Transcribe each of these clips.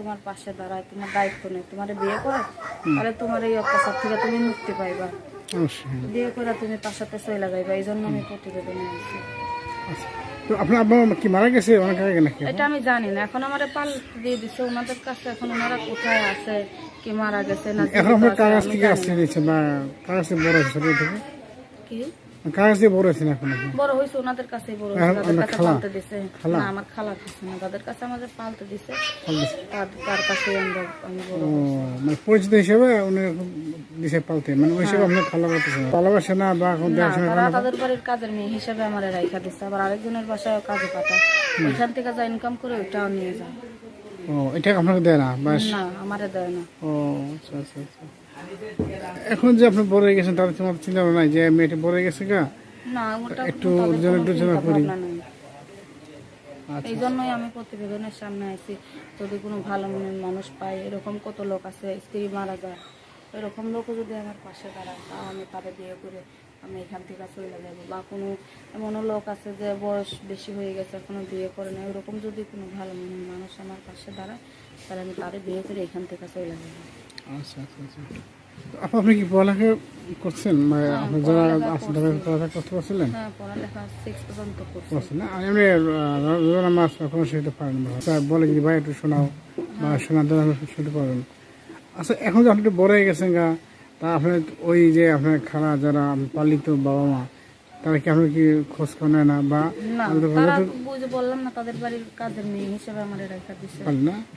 তোমার পাশে দাঁড়ায় তোমার দায়িত্ব নেই তোমার বিয়ে করে তাহলে তোমার এই অত্যাচার থেকে তুমি মুক্তি পাইবা। বিয়ে করে তুমি পাশাতে চলে যাইবা এই জন্য আমি প্রতিবেদনে আনছি আচ্ছা। তো আপনার আব্বা কি মারা গেছে? অনেক আগে নাকি এটা আমি জানি না এখন আমার পাল দিয়ে দিচ্ছে ওনাদের কাছে এখন ওনারা কোথায় আছে কি মারা গেছে না এখন কাগজ থেকে বা কাগজ বড় থেকে কি? দিয়ে বড় হয়েছে না এখন বড় হয়েছে ওনাদের কাছেই বড় হয়েছে তাদের কাছে পালতে দিছে। না আমার খালা দিছে না তাদের কাছে আমাদের পালতে দিছে। তার কাছে আমরা আমি বড় মানে পরিচিত হিসেবে উনি দিছে পালতে মানে ওই হিসেবে আপনার ভালো করতেছে না ভালোবাসে না বা এখন তারা তাদের বাড়ির কাজের মেয়ে হিসেবে আমার রাইখা দিচ্ছে আবার আরেকজনের বাসায় কাজে পাঠায়। ওইখান থেকে যা ইনকাম করে ওইটাও নিয়ে যায়। ও এটা আপনাকে দেয় না? বাস? না আমারে দেয় না। ও আচ্ছা আচ্ছা আচ্ছা। এখন যে আপনি বড় হয়ে গেছেন তাদের তোমার চিন্তা ভাবনা নাই যে মেয়েটি বড় হয়ে গেছে গা? না একটু একটু করি। আচ্ছা। এই জন্যই আমি প্রতিবেদনের সামনে আইছি যদি কোনো ভালো মনের মানুষ পাই এরকম কত লোক আছে স্ত্রী মারা যায় এরকম লোকও যদি আমার পাশে দাঁড়ায় তা আমি তাদের বিয়ে করে আমি এখান থেকে চলে যাব। বা কোনো এমনও লোক আছে যে বয়স বেশি হয়ে গেছে এখনও বিয়ে করে না এরকম যদি কোনো ভালো মনের মানুষ আমার পাশে দাঁড়ায় তাহলে আমি তাদের বিয়ে করে এখান থেকে চলে যাব। আচ্ছা আচ্ছা আচ্ছা। আপনি কি পড়ালেখা করছেন? মানে আপনি যারা পড়ালেখা পড়ালেখা করতে পারছিলেন? হ্যাঁ করছেন না? এমনি রোজানা মাছ কোনো শুনতে পারেন না। তা বলে যদি ভাই একটু শোনাও বা শোনা দেওয়া পারেন। আচ্ছা এখন যে আপনি একটু বড় হয়ে গেছেন গা তা আপনার ওই যে আপনার খালা যারা পালিত বাবা মা তারা কি আপনার কি খোঁজ খবর না? বা বুঝে বললাম না তাদের বাড়ির কাজের মেয়ে হিসেবে আমার রেখা দিচ্ছে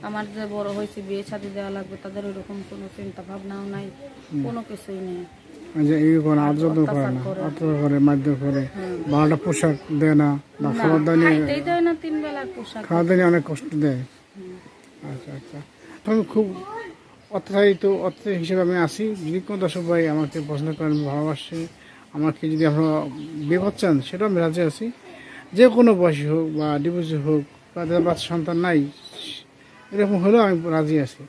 আমার যে বড় হয়েছে বিয়ে শাদি দেওয়া লাগবে তাদের ওইরকম কোনো চিন্তা ভাবনাও নাই কোনো কিছুই নেই। যে এই করে করে না করে। মারধর করে পোশাক দেয় না বা খাবার দানি খাইতেই দেয় না তিন বেলার পোশাক। খাওয়া দানি অনেক কষ্ট দেয়। আচ্ছা আচ্ছা। তবে খুব অত্যাচারিত অত্যাচার হিসেবে আমি আসি যদি কোনো দর্শক ভাই আমাকে পছন্দ করেন ভালোবাসে আমাকে যদি আপনারা বিয়ে চান সেটাও আমি রাজি আছি। যে কোনো বয়সী হোক বা ডিভোর্সি হোক, বা যাদের বাচ্চা সন্তান নাই, এরকম হলেও আমি রাজি আছি।